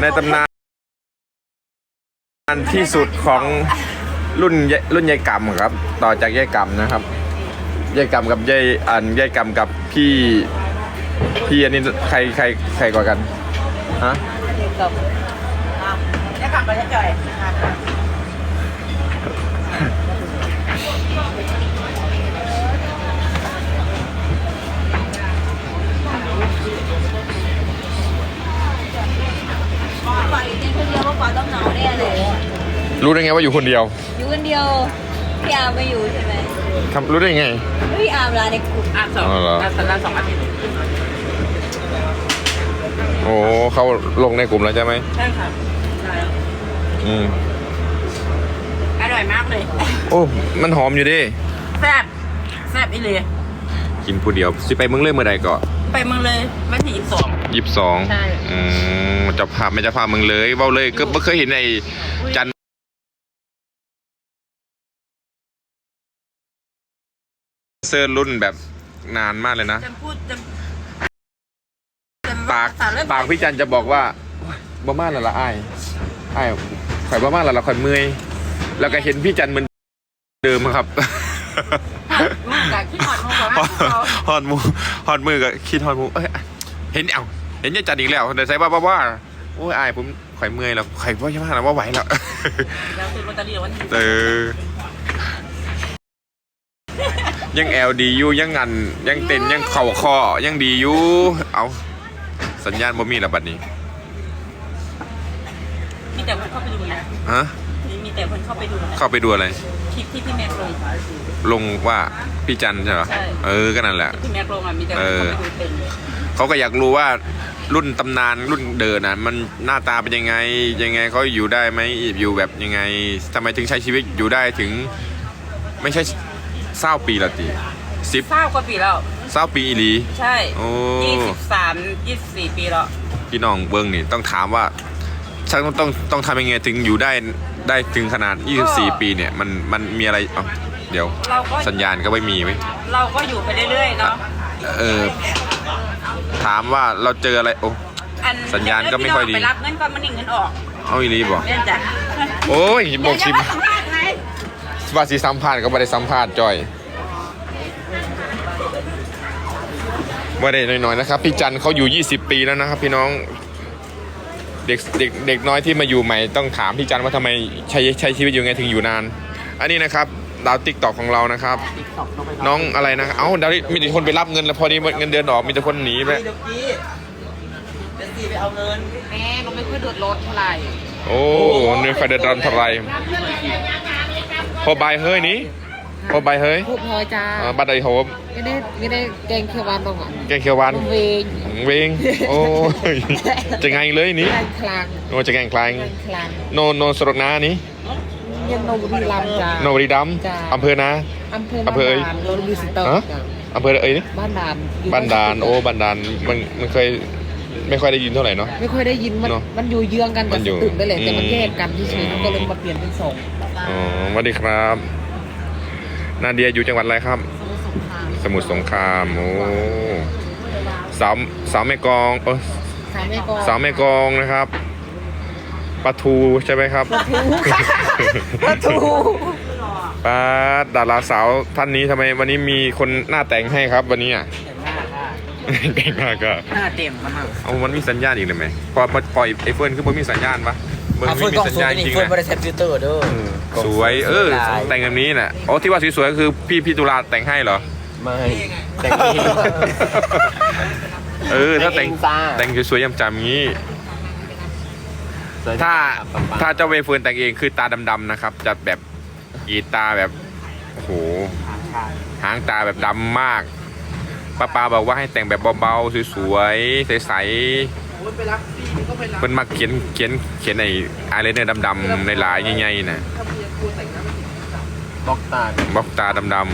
ในตำนานที่สุดของรุ่นรุ่นยายกำครับ ต่อจากยายกำนะครับยายกำกับยายอันยายกำกับพี่พี่อันนี้ใครใครใครกว่ากันฮะกับจะกลับยายจ่อย รู้ได้ไงว่าอยู่คนเดียว อยู่คนเดียว พี่อาร์มไม่อยู่ใช่ไหมทำรู้ได้ไง พี่อาร์มลาในกลุ่มอะสองอ๋อเหรอ อะสัปดาห์สองอาทิตย์โอ้เขาลงในกลุ่มแล้วใช่ไหมใช่ค่ะใช่อืมอร่อยมากเลย โอ้มันหอมอยู่ดิแซ่บแซ่บอีเลย กินผู้เดียวสิไปเมืองเล่เมื่อใดก่อนไปเมืองเลยวันที่ยี่สิบสอง ยี่สิบสองใช่ อืมเจะพาพไม่เจะพาพเมืองเลยเว้าเลยก็ไม่เคยเห็นในจัน เซอร์รุ่นแบบนานมากเลยนะจะพูดจะปากปากพี่จันจะบอกว่าโอ๊ยบ้ามาแล้วละอ้ายอ้ายข่อยบ้ามาแล้วละข่อยเมื่อยแล้วก็เห็นพี่จันเหมือนเดิมครับ มึงกับขี้หอดมึงบอกฮว่าอดฮอดมือฮอดมือกับคิดฮอดมือเอ้ยเห็นเอ้าเห็นยายจันอีกแล้วเดี๋ยวใส่บ้าบ้าว่าโอ้ยอายผมข่อยเมื่อยแล้วข่อยว่าใช่ไหมนะว่าไหวแล้ว แล้วซื้อลอตเตอรี่วันที่เออ ยังแอลดีอยู่ยังงันยังเต้นยังเข่าคอยังดีอยู่เอาสัญญาณบ่มีแล้วบัดนี้มีแต่คนเข้าไปดูนะฮะมีมีแต่คนเข้าไปดูนะเข้าไปดูอะไรคลิปที่พี่แม็กลงลงว่าพี่จันใช่เหรอใช่เออก็นั่นแหละที่พี่แม็กลงอะมีแต่คนเข้าไปดูเป็นเขาก็อยากรู้ว่ารุ่นตำนานรุ่นเดินน่ะมันหน้าตาเป็นยังไง ยังไงเขาอยู่ได้ไหมอยู่แบบยังไงทำไมถึงใช้ชีวิตอยู่ได้ถึง ไม่ใช่ เศร้าปีละตีสิบเศร้ากว่าปีแล้วเศร้าปีอีหลี ใช่โอ้ ยี่สิบสามยี่สิบสี่ปีแล้ว พี่น้องเบิ้งนี่ต้องถามว่าฉันต้องต้องต้องทำยังไงถึงอยู่ได้ได้ถึงขนาด 24 ปีเนี่ยมันมันมีอะไรเอ้าเดี๋ยว เราก็ สัญญาณก็ไม่มีไว้ยเราก็อยู่ไปเรื่อยๆเนาะเออ ถามว่าเราเจออะไรโอ้ อันสัญญาณก็ไม่ค่อยดีไปรับเงินก่อนมันหนีเงินออกเอาอีหลีบอก เล่นจ้ะโอ้ยบอกสิเดี๋ยวจะมาสัมภาษณ์ไง ว่าสิสัมภาษณ์ก็ไม่ได้สัมภาษณ์จอยว่าได้น้อยๆนะครับ พี่จันเขาอยู่ 20 ปีแล้วนะครับ พี่น้องเด็กเด็กเด็กน้อยที่มาอยู่ใหม่ต้องถามพี่จันว่าทำไมใช้ใช้ชีวิตอยู่ไงถึงอยู่นาน อันนี้นะครับดาวติ๊กตอกของเรานะครับ น้องอะไรนะ เอ้าดาวมีแต่คนไปรับเงินแล้วพอดีเงินเดือนออกมีแต่คนหนีไปเดี๋ยวกี้เดี๋ยวกี้ไปเอาเงินแม่เราไม่ค่อยเดือดร้อนเท่าไหร่ โอ้เนื้อไฟเดือดร้อนเท่าไหร พอบายเฮ้ยนี้พอบายเฮ้ยพูดพอจ้าอ่าบัตรไอโฮมไม่ได้ไม่ได้แกงเขียวหวานตรงอะแกงเขียวหวานเวงเวงโอ้ยจะไงเลยนี่แกงคลางโนจะแกงคลายแกงคลางโนโนสรดนานี้เย็นโนบุรีรัมย์จ้า โนบริดัมจ้ะ อำเภอนะ อำเภออำเภอบ้านด่านโรลบิสเตอร์ฮะจ้ะอำเภอเอ้ยนี่บ้านด่านอยู่บันดาลโอ้บันดาลมันมันเคย ไม่ค่อยได้ยินเท่าไหร่เนาะ ไม่ค่อยได้ยินมันเนอะมันอยู่เยื้องกันมักับนสอยู่ตึกได้แหละแต่มันอืม แยกกันที่ชีมันก็เลยมาเปลี่ยนเป็นสองอ๋อสวัสดีครับ นาเดียอยู่จังหวัดอะไรครับ สมุทรสงคราม โอ้สาวสาวแม่กลองเออสามแม่กลองสาวแม่กลองนะครับปลาทูใช่ไหมครับปลาทูป้าดดาราสาวท่านนี้ทำไมวันนี้มีคนหน้าแต่งให้ครับ วันนี้อะ แต่งหน้าก็หน้าเต็มมากเอามันมีสัญญาณอีกเลยไหมพอปล่อยไอเฟิร์นคือมันมีสัญญาณปะมันไม่มีสัญญาณจริงเฟิร์นนะบริษัทฟิลเตอร์เด้อสวยเออแต่งแบบนี้น่ะอ๋อที่ว่าสวยๆก็คือพี่พี่ตุลาแต่งให้เหรอไม่แต่งเองเออถ้าแต่งแต่งเองจ้าแต่งสวยๆยำจำงี้ถ้าถ้าเจ้าเวเฟิร์นแต่งเองคือตาดำๆนะครับจะแบบกรีดตาแบบโอ้โหหางตาแบบดำมาก ป้าปาบอกว่าให้แต่งแบบเบาๆสวยๆใสๆเพิ่นมาเขียนเขียนเขียนไอ้อายไลเนอร์ดำๆในหลายใหญ่ๆน่ะบล็อกตาบล็อกตาดำ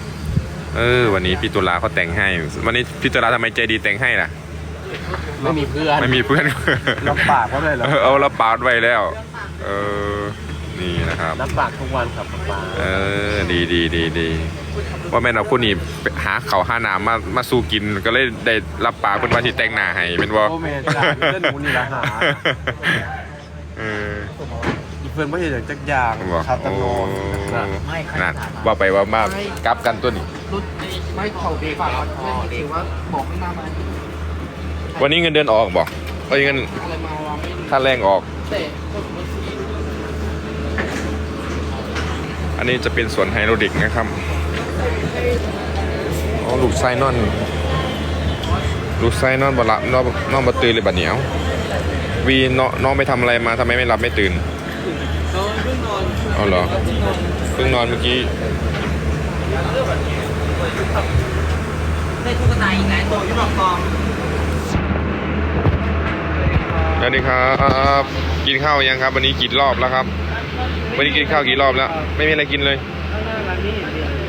ๆเออ วันนี้พี่ตุลาเขาแต่งให้ วันนี้พี่ตุลาทำไมใจดีแต่งให้ล่ะ ไม่มีเพื่อนไม่มีเพื่อนรับปากเขาเลยเหรอเอาเราปาดไว้แล้ว เออ นี่นะครับ รับปากทุกวันครับป๊าเออ ดีดีดีดีว่าแม่นเอาคนนี้ไปหาเขาวหาน้ำมามาสู้กินก็เลยได้รับปากเพิ่นว่าสิแต่งหน้าให้เป็นบ่โอ้แม่จ้าเจ้าหนูนี่ละหาเอออีเฟิร์นไม่เห็นอย่างจักอย่างบอกครับตะโอ้นอนไม่ใครนั่นถามว่าไปว่ามากลับกันตัวนี้รถไม่เขาเบรกฝากเขาถือว่าบอกข้างหน้ามาวันนี้เงินเดือนออกบอกวันนี้เงินอะไรมาวางไม่ค่าแรงออกแต่คนมันสี อันนี้จะเป็นสวนไฮโดรลิกนะครับอ๋อลูกไส้นอนลูกไส้นอนบละนอนนอนบตื่นเลยบัดเหนียววีน้องน้องไปทำอะไรมาทำไมไม่หลับไม่ตื่นนอนเพิ่งนอนเอาเหรอเพิ่งนอนเมื่อกี้ได้ตุ๊กตาอีกหลายตัวอยู่รอบกองสวัสดีครับ กินข้าวยังครับ วันนี้กี่รอบแล้วครับ วันนี้กินข้าวกี่รอบแล้ว ไม่มีอะไรกินเลย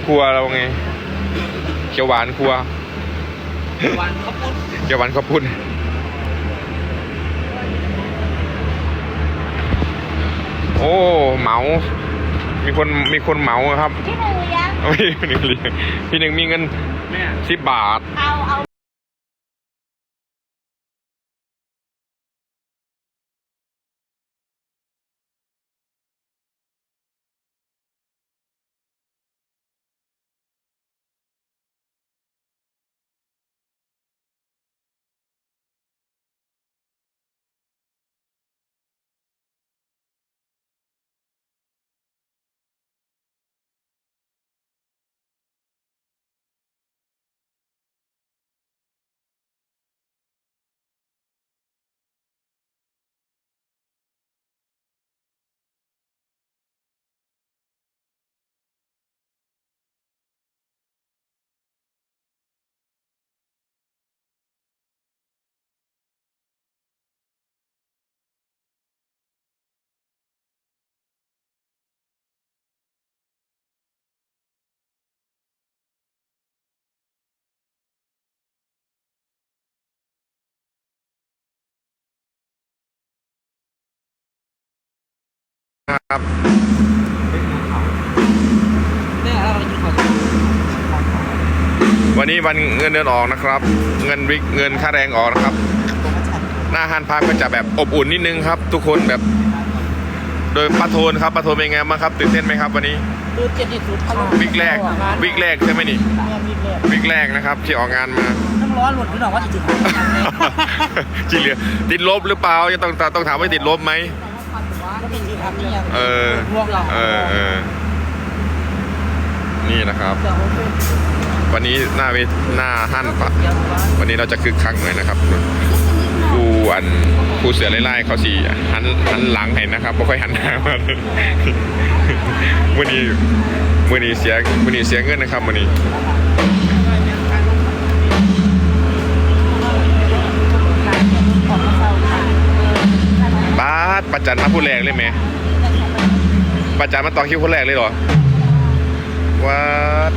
ครัวเราไง เขียวหวานครัว วันเขาพูดเขียวหวานข้าวปุ้นโอ้เหมา มีคนมีคนเหมาครับที่หนึ่งเลี้ยงไม่พี่หนึ่งเลี้ยงพี่หนึ่งมีเงินสิบบาท เอาเอา ครับเนี่ยเราจะขอวันนี้วันเงินเดือนออกนะครับ เงินวิกเงินค่าแรงออกนะครับ หน้าฮันพาร์คก็จะแบบอบอุ่นนิดนึงครับ ทุกคนแบบ โดยปาโทนครับปาโทนเป็นไงบ้างครับตื่นเต้นไหมครับวันนี้ดูเจ็ดที่สุดวิกแรกวิกแรกใช่ไหมนี่วิกแรกวิกแรกนะครับที่ออกงานมาน้ำร้อนหลุดพี่น้องว่าจะถึงทางไหนที่เหลือติดลบหรือเปล่ายังต้องต้องถามว่าติดลบไหม ก็เป็นที่ทำนี่ยังเออพวกเราเออเออนี่นะครับ วันนี้หน้าเวทหน้าหั่นปะวันนี้เราจะคึกคักหน่อยนะครับครูอันครูเสือไล่ๆเขาสีหันหันหลังให้นะครับไม่ค่อยหันหน้ามาเลยวันนี้วันนี้เสียวันนี้เสียเงินนะครับวันนี้าประจันมาผู้แรกเลยไหมประจันมาต่อคิวคนแรกเลยเหรอวัด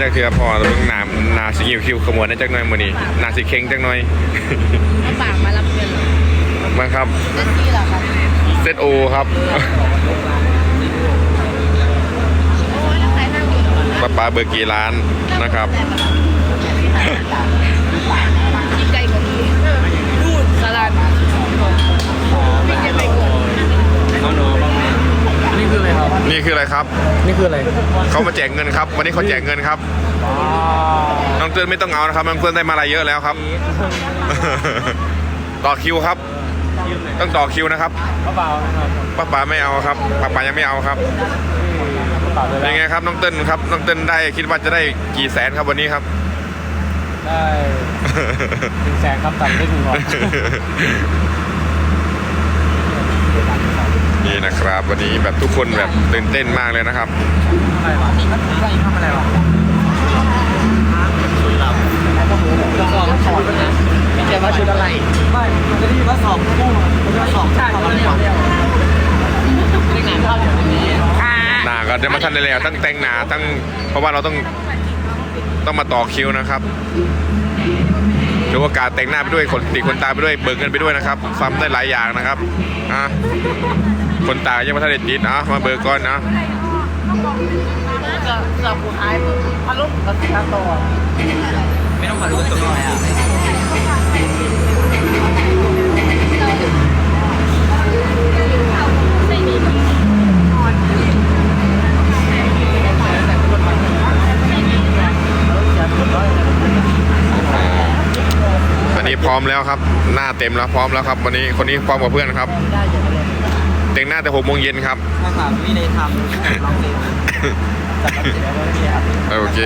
จากเทือพอแล้วเบิ่งหนาหนาสิหิวคิวขมวดได้จักหน่อยมื้อนี้หนาสิเค็งจักหน่อยเอาปากมารับเงินเหรอมาครับเจ็ดที่เหรอครับเซตโอครับโอ้ยแล้วใครนั่งอยู่ป้าปาเบอร์กี่ร้านนะครับกินไก่กว่านี้ดูดสลัดไม่เก็บไปก่อน นี่คืออะไร ครับนี่คืออะไรครับ นี่คืออะไรเขามาแจกเงินครับ วันนี้เขาแจกเงินครับน้องเติ้ลไม่ต้องเอานะครับน้องเติ้ลได้มาอะไรเยอะแล้วครับ ต่อคิวครับ ต้องต่อคิวนะครับเปล่านะครับป้าป๋าไม่เอาครับป้าป๋ายังไม่เอาครับเปล่าเลยเป็นไงครับน้องเติ้ลครับน้องเติ้ลได้คิดว่าจะได้กี่แสนครับวันนี้ครับ ได้ถึงแสนครับตัดได้ถึงร้อย นี่นะครับ วันนี้แบบทุกคนแบบตื่นเต้นมากเลยนะครับอะไรวะนี่มันอะไรทำอะไรวะจะสอนสอนนะเขียนว่าชุดอะไรไม่มันจะได้ยินว่าสองกุ้งมันจะสองชาติของมันก่อนเรื่องงานเข้าอยู่ตรงนี้หน้าก็จะมาทันได้แล้วทั้งแต่งหน้าทั้งเพราะว่าเราต้องต้องมาต่อคิวนะครับถือโอกาสแต่งหน้าไปด้วยขนติดขนตาไปด้วยเบิกเงินไปด้วยนะครับซ้ำได้หลายอย่างนะครับอะ ขนตายยังไม่ทันได้ติดอะมาเบิกก่อนนะก็เราผู้หายอารมณ์กับสิงคโปร์ไม่ต้องขอรู้ตัวหน่อยอะอันนี้พร้อมแล้วครับ หน้าเต็มแล้วพร้อมแล้วครับ วันนี้คนนี้พร้อมกับเพื่อนครับ งหน้าแต่หกโมงเย็นครับถ้าถามวินัยทำลองเรียนจัดการเสร็จแล้วก็ไม่มีครับโอเค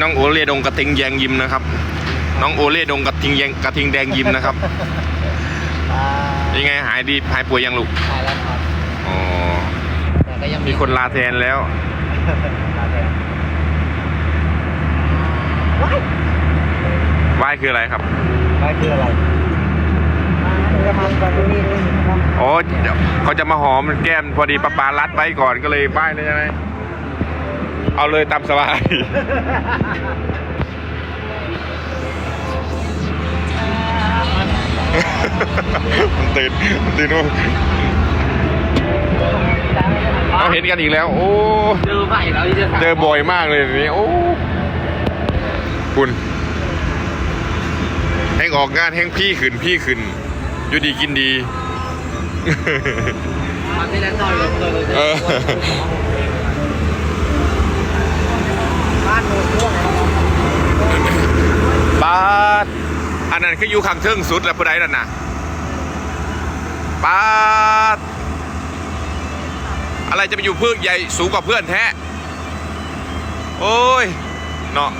นนี้น้องโอเล่ดงกระทิงแยงยิมนะครับ น้องโอเล่ดงกระทิงแยงกระทิงแดงยิมนะครับอ่ายังไงหายดีหายป่วยยังลูกหายแล้วครับอ๋อแต่ก็ยังมีคนลาแทนแล้วลาแทนไหว้คืออะไรครับไม่คืออะไรจะทำกันนี่นี่ครับอ๋อเดี๋ยวเขาจะมาหอมแก้มพอดีปะปารัดไว้ก่อนก็เลยไหว้เลยใช่ไหม เอาเลยตามสบาย มันตื่นมันตื่นว่าเราเห็นกันอีกแล้ว โอ้ เจอใหม่แล้วที่จะเจอบ่อยมากเลยทีนี้ โอ้ คุณแห้งออกงานแห้งพี่ขึ้นพี่ขึ้นอยู่ดีกินดีมันไม่ได้ต่อยเลยเออ บ้านโน้ตร่วง บาด อันนั้นคือยู่ข้างเทิงสุดแล้วผู้ใดนั่นน่ะบาดอะไรจะไปอยู่เพื่อใหญ่สูงกว่าเพื่อนแท้ โอ้ย เนาะ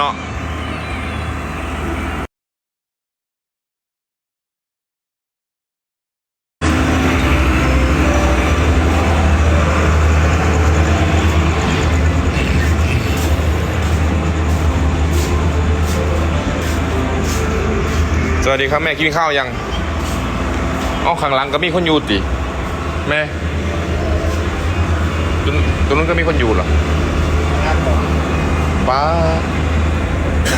เนาะสวัสดีครับแม่กินข้าวยังอ๋อข้างหลังก็มีคนอยู่ติ แม่ตรงตรงนู้นก็มีคนอยู่เหรอป้าด